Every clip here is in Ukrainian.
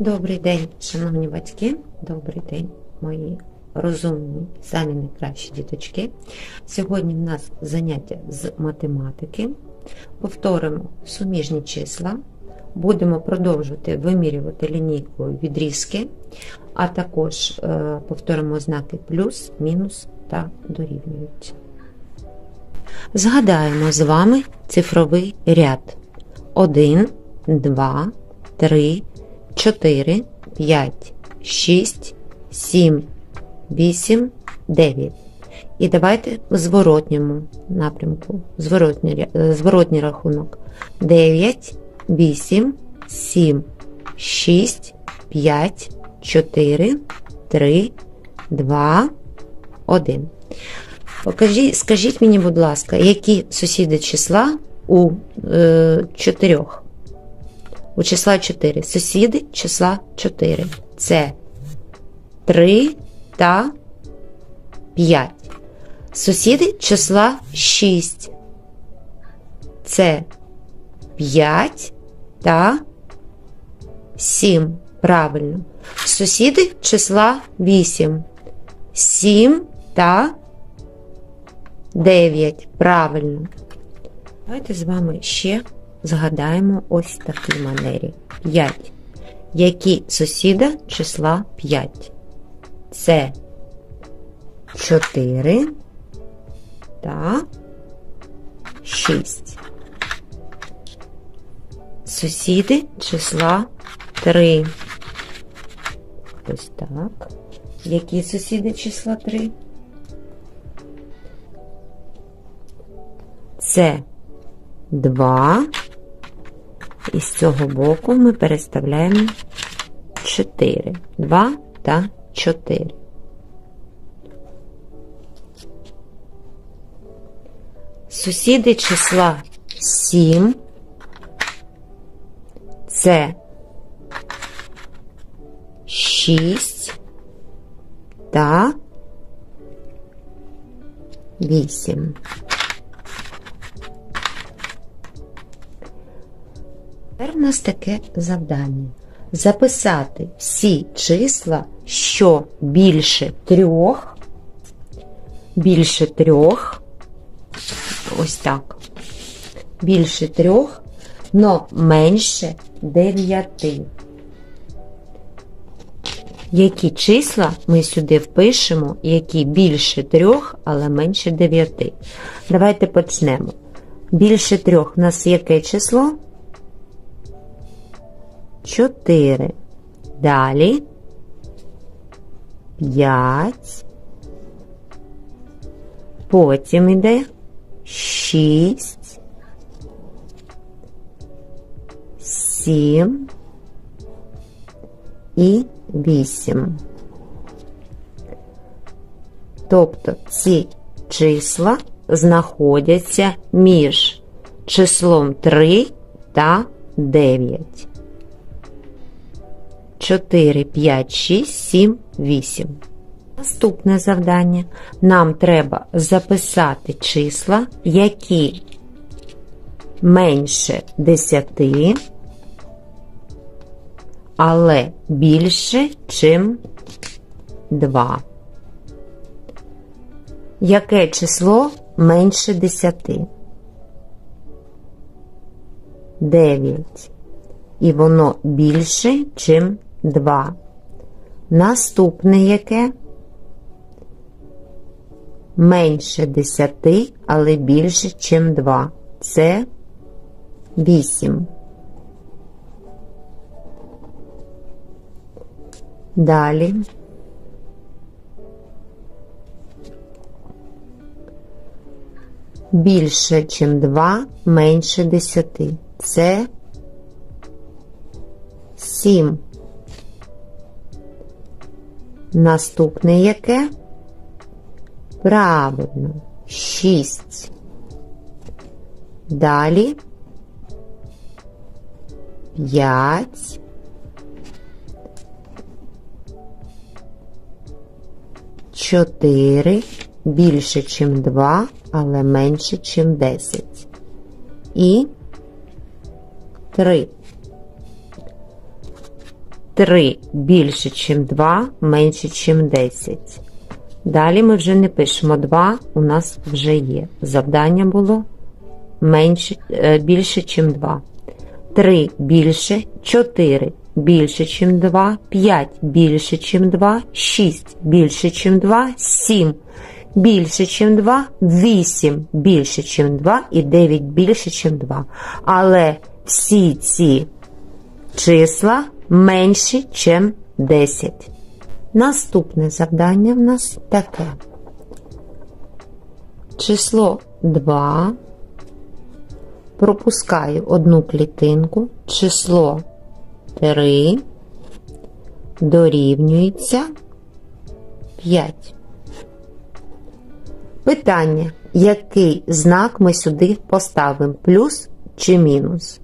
Добрий день, шановні батьки, добрий день, мої розумні, самі найкращі діточки. Сьогодні в нас заняття з математики. Повторимо суміжні числа. Будемо продовжувати вимірювати лінійкою відрізки, а також е, повторимо знаки плюс, мінус та дорівнюють. Згадаємо з вами цифровий ряд 1, 2, 3, 4, 5, 6, 7, 8, 9. І давайте в зворотньому напрямку, зворотній, е, зворотній рахунок. 9, 8, 7, 6, 5, 4, 3, 2, 1. Покажіть, скажіть мені, будь ласка, які сусіди числа у е, чотирьох? У числа 4. Сусіди числа 4. Це 3 та 5. Сусіди числа 6. Це 5 та 7. Правильно. Сусіди числа 8. 7 та 9. Правильно. Давайте з вами ще згадаємо ось такій манері. 5. Які сусіда числа 5? Це 4 та 6. Сусіди числа 3. Ось так. Які сусіди числа 3? Це 2. І з цього боку ми переставляємо 4. 2 та 4. Сусіди числа 7. Це 6 та 8. Нас таке завдання. Записати всі числа, що більше трьох, більше трьох, ось так, більше трьох, но менше дев'яти. Які числа ми сюди впишемо, які більше трьох, але менше дев'яти. Давайте почнемо. Більше трьох у нас яке число? 4. Далі 5. Потім йде 6. 7 і 8. Тобто ці числа знаходяться між числом 3 та 9. 4, 5, 6, 7, 8. Наступне завдання. Нам треба записати числа, які менше 10, але більше, чим 2. Яке число менше 10? 9 і воно більше, чим 2. Наступне яке? Менше 10, але більше, чим 2. Це 8. Далі. Більше, чим 2, менше 10. Це 7. Наступне яке? Правильно, 6. Далі 5. Чотири більше, чим 2, але менше, чим 10. І 3. 3 більше, ніж 2, менше, ніж 10. Далі ми вже не пишемо 2, у нас вже є. Завдання було менше, е, більше, ніж 2. 3 більше, 4 більше, ніж 2, 5 більше, ніж 2, 6 більше, ніж 2, 7 більше, ніж 2, 8 більше, ніж 2 і 9 більше, ніж 2. Але всі ці числа менші, ніж 10. Наступне завдання в нас таке. Число 2. Пропускаю одну клітинку. Число 3 дорівнюється 5. Питання, який знак ми сюди поставимо, плюс чи мінус?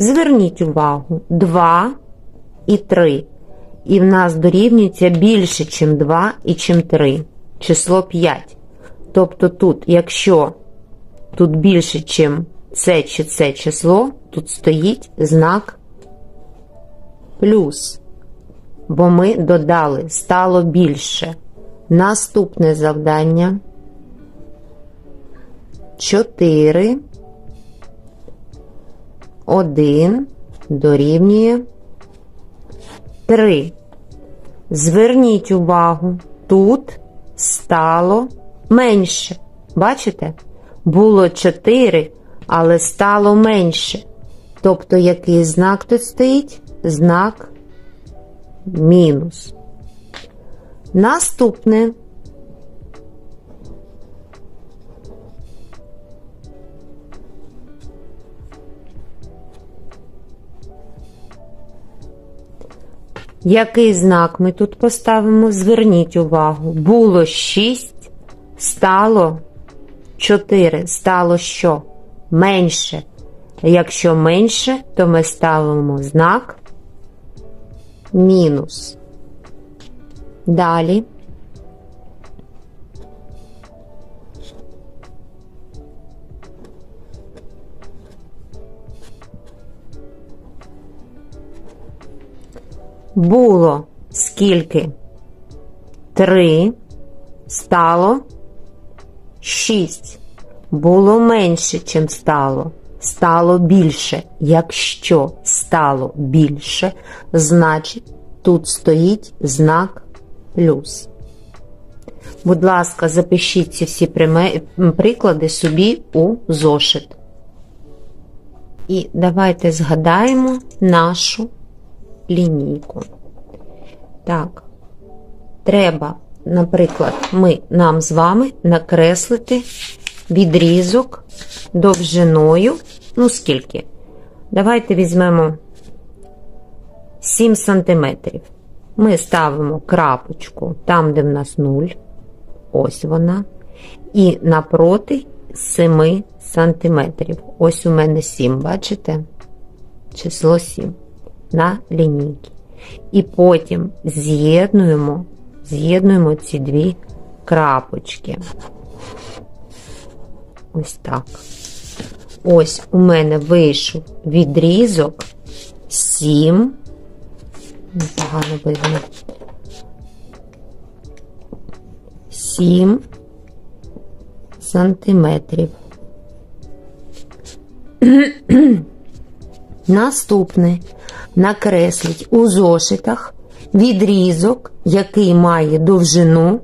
Зверніть увагу, 2 і 3. І в нас дорівнюється більше, ніж 2 і чим 3. Число 5. Тобто тут, якщо тут більше, ніж це чи це число, тут стоїть знак плюс. Бо ми додали, стало більше. Наступне завдання. 4, 1 дорівнює 3. Зверніть увагу, тут стало менше. Бачите? Було 4, але стало менше. Тобто, який знак тут стоїть? Знак мінус. Наступне. Який знак ми тут поставимо? Зверніть увагу. Було 6, стало 4. Стало що? Менше. Якщо менше, то ми ставимо знак мінус. Далі. Було скільки? Три. Стало шість. Було менше, чим стало. Стало більше. Якщо стало більше, значить тут стоїть знак плюс. Будь ласка, запишіть ці всі приклади собі у зошит. І давайте згадаємо нашу лінійку. Так, треба, наприклад, ми нам з вами накреслити відрізок довжиною. Ну, скільки? Давайте візьмемо 7 сантиметрів. Ми ставимо крапочку там, де в нас 0. Ось вона. І напроти 7 сантиметрів. Ось у мене 7, бачите? Число 7 на лінійці. І потім з'єднуємо, з'єднуємо ці дві крапочки. Ось так. Ось у мене вийшов відрізок 7. Погано видно. 7 сантиметрів. Наступне накресліть у зошитах відрізок, який має довжину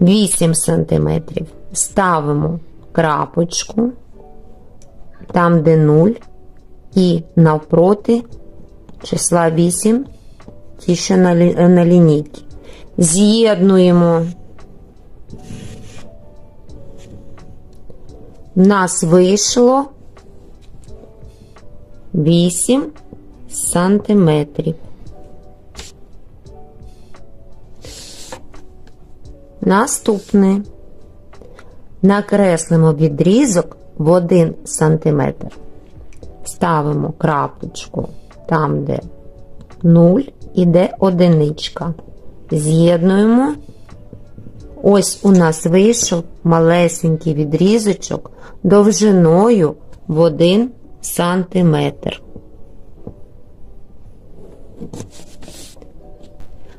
8 см. Ставимо крапочку, там, де 0, і навпроти числа 8, ті, що на, лі- на лінійці. З'єднуємо. В нас вийшло 8 сантиметрів. Наступне. Накреслимо відрізок в 1 сантиметр. Ставимо крапочку там, де 0 і де одиничка. З'єднуємо. Ось у нас вийшов малесенький відрізочок довжиною в 1 сантиметр.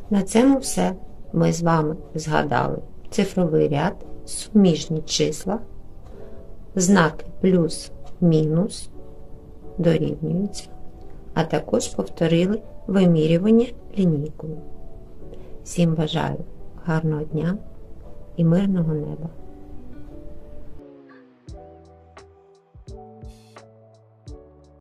На цьому все. Ми з вами згадали цифровий ряд, суміжні числа, знаки плюс, мінус дорівнюються, а також повторили вимірювання лінійкою. Всім бажаю гарного дня і мирного неба!